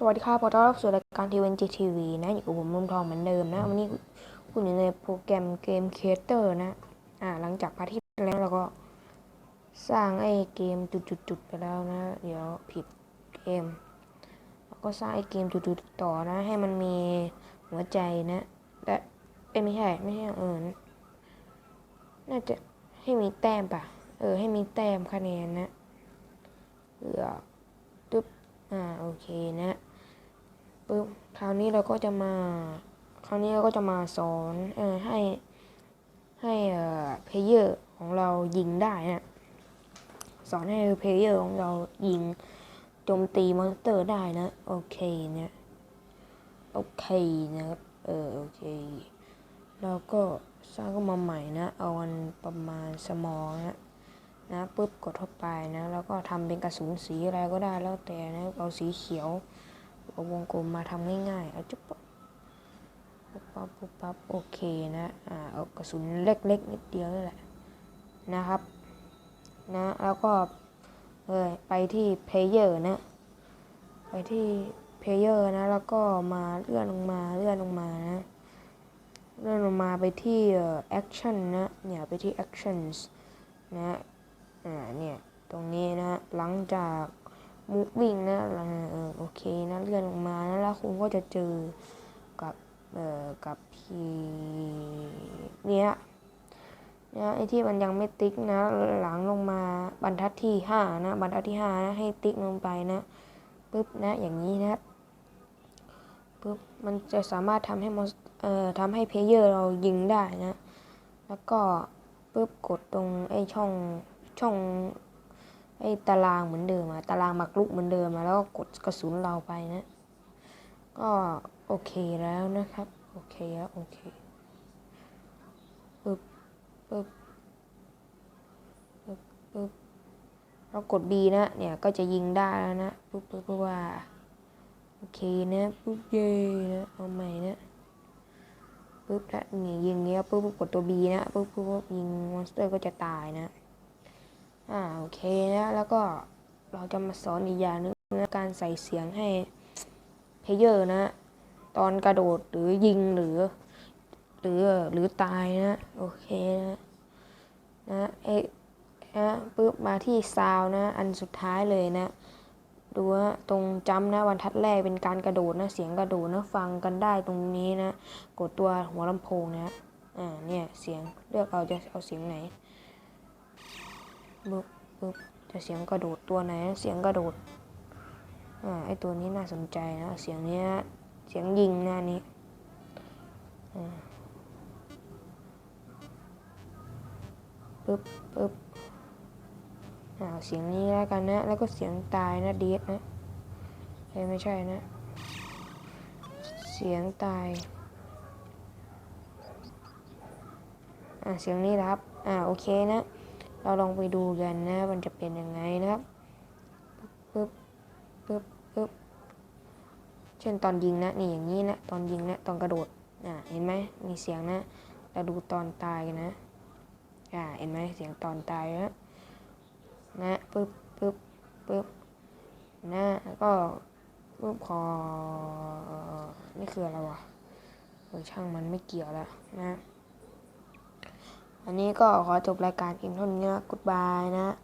สวัสดีครับขอต้อนรับสู่รายการทีวีจีทีวีนะ อยู่กับผมมุมทองเหมือนเดิมนะ วันนี้คุณอยู่ในโปรแกรมเกมค r เตอร์นะ อ่า หลังจากพาร์ทที่แล้วเราก็ สร้างไอ้เกมจุดๆๆไปแล้วนะ เดี๋ยวผิดเกม แล้วก็สร้างไอ้เกมจุดๆต่อนะ ให้มันมีหัวใจนะและเอ้ยไม่ใช่ ไม่ใช่อย่างอื่นน่าจะให้มีแต้มป่ะ เออ ให้มีแต้มคะแนนนะเออตึ๊บอ่า โอเคนะ ปึ๊บคราวนี้เราก็จะมา คราวนี้เราก็จะมาสอนเออให้ให้เอ่อเพลเยอร์ของเรายิงได้นะสอนให้เพลเยอร์ของเรายิงโจมตีมอนสเตอร์ได้นะ โอเคนะโอเคนะครับเออโอเคเราก็สร้างขึ้นมาใหม่นะ เอาอันประมาณสมองนะนะปุ๊บกดเข้าไปนะ แล้วก็ทำเป็นกระสุนสีอะไรก็ได้แล้วแต่นะเอาสีเขียว เอาวงกลมมาทำง่ายๆเอาจุ๊บปั๊บปุ๊บปั๊บปุ๊บปั๊บโอเคนะอ่าเอากระสุนเล็กๆนิดเดียวนี่แหละนะครับนะแล้วก็เออไปที่ player นะไปที่ player นะแล้วก็มาเลื่อนลงมาเลื่อนลงมานะเลื่อนลงมาไปที่เอ่อ action นะเนี่ยไปที่ actions นะอ่าเนี่ยตรงนี้นะหลังจาก มูฟวิ่งนะเออโอเคนะเลื่อนลงมานะแล้วคุณก็จะเจอกับเอ่อกับพีเนี้ยนะไอที่มันยังไม่ติ๊กนะหลังลงมาบรรทัดที่ห้านะบรรทัดที่ห้านะให้ติ๊กลงไปนะปึ๊บนะอย่างนี้นะปึ๊บมันจะสามารถทำให้มอนเอ่อทำให้เพลเยอร์เรายิงได้นะ แล้วก็ปึ๊บกดตรงไอช่องช่อง ไอ้ตารางเหมือนเดิมอะตารางหมากรุกเหมือนเดิมอะแล้วก็กดกระสุนเราไปนะ ก็โอเคแล้วนะครับ โอเคแล้วโอเคปึ๊บปึ๊บปึ๊บปึ๊บเรากด B นะ เนี่ยก็จะยิงได้แล้วนะปึ๊บปึ๊บปึ๊บว่าโอเคนะปึ๊บเย่นะเอาใหม่นะปึ๊บแล้วนี่ยิงเงี้ยปึ๊บปึ๊บกดตัว B นะปึ๊บปึ๊บปึ๊บยิงมอนสเตอร์ก็จะตายนะ อ่าโอเคนะแล้วก็เราจะมาสอนอีกอย่างหนึงนะการใส่เสียงให้เพเยอร์นะ ตอนกระโดดหรือยิงหรือ หรือหรือตายนะ โอเคนะนะเอะนะปึ๊บมาที่ซาวนะ อันสุดท้ายเลยนะ ดูนะตรงจำนะบรรทัดแรกเป็นการกระโดดนะเสียงกระโดดนะฟังกันได้ตรงนี้นะ กดตัวหัวลำโพงนะอ่าเนี่ยเสียงเลือกเอาจะเอาเสียงไหน ปึ๊บปึ๊บจะเสียงกระโดดตัวไหนเสียงกระโดดอ่าไอตัวนี้น่าสนใจนะเสียงเนี้ยเสียงยิงหน้านี้อ่าปึ๊บปึ๊บอ่าเสียงนี้แล้วกันนะ แล้วก็เสียงตายนะเดดนะเอ้ยไม่ใช่นะ เสียงตายอ่าเสียงนี้นะครับอ่าโอเคนะ เราลองไปดูกันนะ มันจะเป็นยังไงนะครับปึ๊บปึ๊บปึ๊บเช่นตอนยิงนะนี่อย่างนี้นะ ตอนยิงนะ ตอนกระโดดอ่าเห็นไหมมีเสียงนะเราดูตอนตายกันนะอ่าเห็นไหมเสียงตอนตายนะนะปึ๊บปึ๊บปึ๊บนะแล้วก็ปึ๊บพอนี่คืออะไรวะเออช่างมันไม่เกี่ยวแล้วนะ อันนี้ก็ขอจบรายการเพียงเท่านี้นะ Goodbye นะ